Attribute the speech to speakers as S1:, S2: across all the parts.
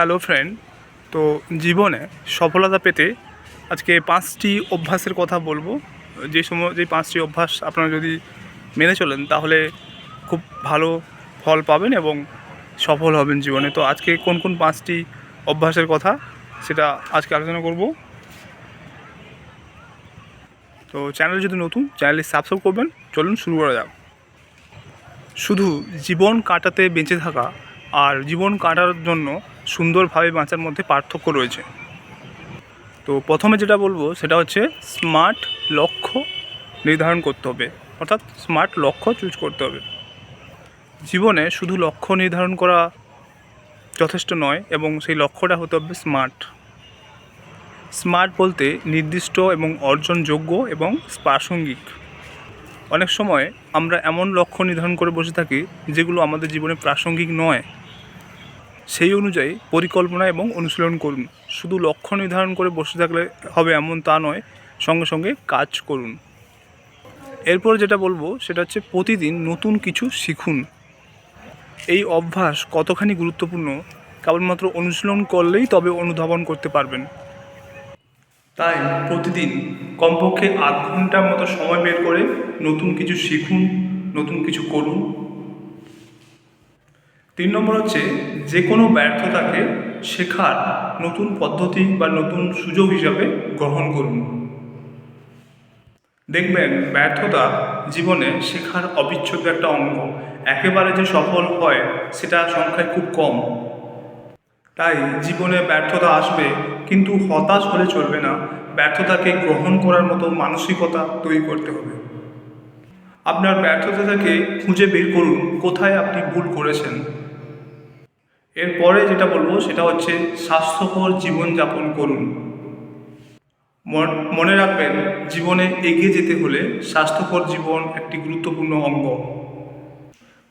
S1: Hello friend তো জীবনে সফলতা পেতে আজকে পাঁচটি অভ্যাসের কথা বলব। যে সময়, যে পাঁচটি অভ্যাস আপনারা যদি মেনে চলেন, তাহলে খুব ভালো ফল পাবেন এবং সফল হবেন জীবনে। তো আজকে কোন কোন পাঁচটি অভ্যাসের কথা সেটা আজকে আলোচনা করব। তো চ্যানেল যদি নতুন চ্যানেলে সাবস্ক্রাইব করবেন। চলুন শুরু করা যাক। শুধু জীবন কাটাতে বেঁচে থাকা আর জীবন কাটার জন্য সুন্দরভাবে বাঁচার মধ্যে পার্থক্য রয়েছে। তো প্রথমে যেটা বলব, সেটা হচ্ছে স্মার্ট লক্ষ্য নির্ধারণ করতে হবে। অর্থাৎ স্মার্ট লক্ষ্য চুজ করতে হবে। জীবনে শুধু লক্ষ্য নির্ধারণ করা যথেষ্ট নয়, এবং সেই লক্ষ্যটা হতে হবে স্মার্ট স্মার্ট বলতে নির্দিষ্ট এবং অর্জনযোগ্য এবং প্রাসঙ্গিক। অনেক সময় আমরা এমন লক্ষ্য নির্ধারণ করে বসে থাকি, যেগুলো আমাদের জীবনে প্রাসঙ্গিক নয়। সেই অনুযায়ী পরিকল্পনা এবং অনুশীলন করুন। শুধু লক্ষ্য নির্ধারণ করে বসে থাকলে হবে এমন তা নয়, সঙ্গে সঙ্গে কাজ করুন। এরপর যেটা বলব, সেটা হচ্ছে প্রতিদিন নতুন কিছু শিখুন। এই অভ্যাস কতখানি গুরুত্বপূর্ণ, কেবলমাত্র অনুশীলন করলেই তবে অনুধাবন করতে পারবেন। তাই প্রতিদিন কমপক্ষে আধ ঘণ্টার মতো সময় বের করে নতুন কিছু শিখুন, নতুন কিছু করুন। তিন নম্বর হচ্ছে যে কোনো ব্যর্থতাকে শেখার নতুন পদ্ধতি বা নতুন সুযোগ হিসাবে গ্রহণ করুন। দেখবেন ব্যর্থতা জীবনে শেখার অবিচ্ছেদ্য একটা অঙ্গ। একেবারে যে সফল হয় সেটা সংখ্যায় খুব কম। তাই জীবনে ব্যর্থতা আসবে কিন্তু হতাশ হলে চলবে না। ব্যর্থতাকে গ্রহণ করার মতো মানসিকতা তৈরি করতে হবে। আপনার ব্যর্থতা থেকে খুঁজে বের করুন, কোথায় আপনি ভুল করেছেন। এরপরে যেটা বলব সেটা হচ্ছে স্বাস্থ্যকর জীবনযাপন করুন। মন- রাখবেন, জীবনে এগিয়ে যেতে হলে স্বাস্থ্যকর জীবন একটি গুরুত্বপূর্ণ অঙ্গ।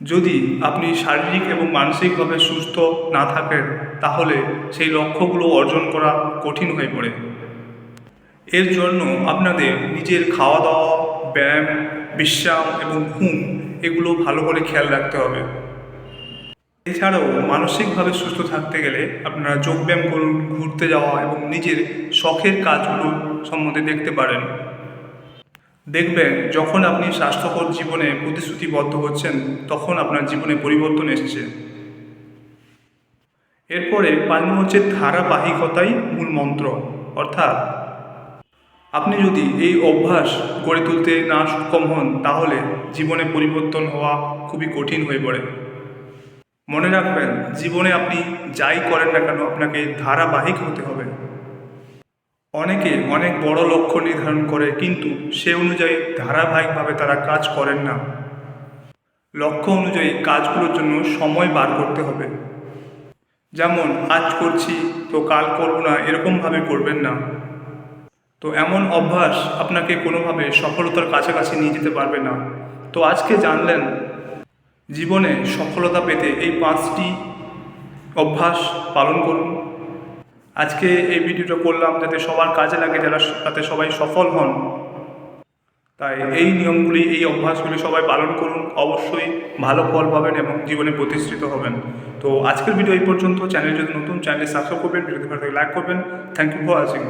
S1: যদি আপনি শারীরিক এবং মানসিকভাবে সুস্থ না থাকেন, তাহলে সেই লক্ষ্যগুলো অর্জন করা কঠিন হয়ে পড়ে। এর জন্য আপনাদের নিজের খাওয়া দাওয়া ব্যায়াম, বিশ্রাম এবং ঘুম, এগুলো ভালো করে খেয়াল রাখতে হবে। এছাড়াও মানসিকভাবে সুস্থ থাকতে গেলে আপনারা যোগব্যায়াম করুন ঘুরতে যাওয়া এবং নিজের শখের কাজগুলো সম্বন্ধে দেখতে পারেন। দেখবেন, যখন আপনি স্বাস্থ্যকর জীবনে প্রতিশ্রুতিবদ্ধ হচ্ছেন, তখন আপনার জীবনে পরিবর্তন এসছে। এরপরে নম্বর হচ্ছে ধারাবাহিকতাই মূল মন্ত্র। অর্থাৎ আপনি যদি এই অভ্যাস গড়ে তুলতে না সক্ষম হন, তাহলে জীবনে পরিবর্তন হওয়া খুবই কঠিন হয়ে পড়ে। মনে রাখবেন, জীবনে আপনি যাই করেন না কেন, আপনাকে ধারাবাহিক হতে হবে। অনেকে অনেক বড় লক্ষ্য নির্ধারণ করে, কিন্তু সে অনুযায়ী ধারাবাহিকভাবে তারা কাজ করেন না। লক্ষ্য অনুযায়ী কাজগুলোর জন্য সময় বার করতে হবে। যেমন, আজ করছি, তো কাল করব না, এরকমভাবে করবেন না। তো এমন অভ্যাস আপনাকে কোনোভাবে সফলতার কাছাকাছি নিয়ে যেতে পারবে না। তো আজকে জানলেন জীবনে সফলতা পেতে এই পাঁচটি অভ্যাস পালন করুন। আজকে এই ভিডিওটা করলাম যাতে সবার কাজে লাগে, যারা তাতে সবাই সফল হন। তাই এই নিয়মগুলি, এই অভ্যাসগুলি সবাই পালন করুন। অবশ্যই ভালো ফল পাবেন এবং জীবনে প্রতিষ্ঠিত হবেন। তো আজকের ভিডিও এই পর্যন্ত। চ্যানেল যদি নতুন চ্যানেল সাবস্ক্রাইব করবেন ভিডিওতে ভালো লাইক করবেন। Thank you for watching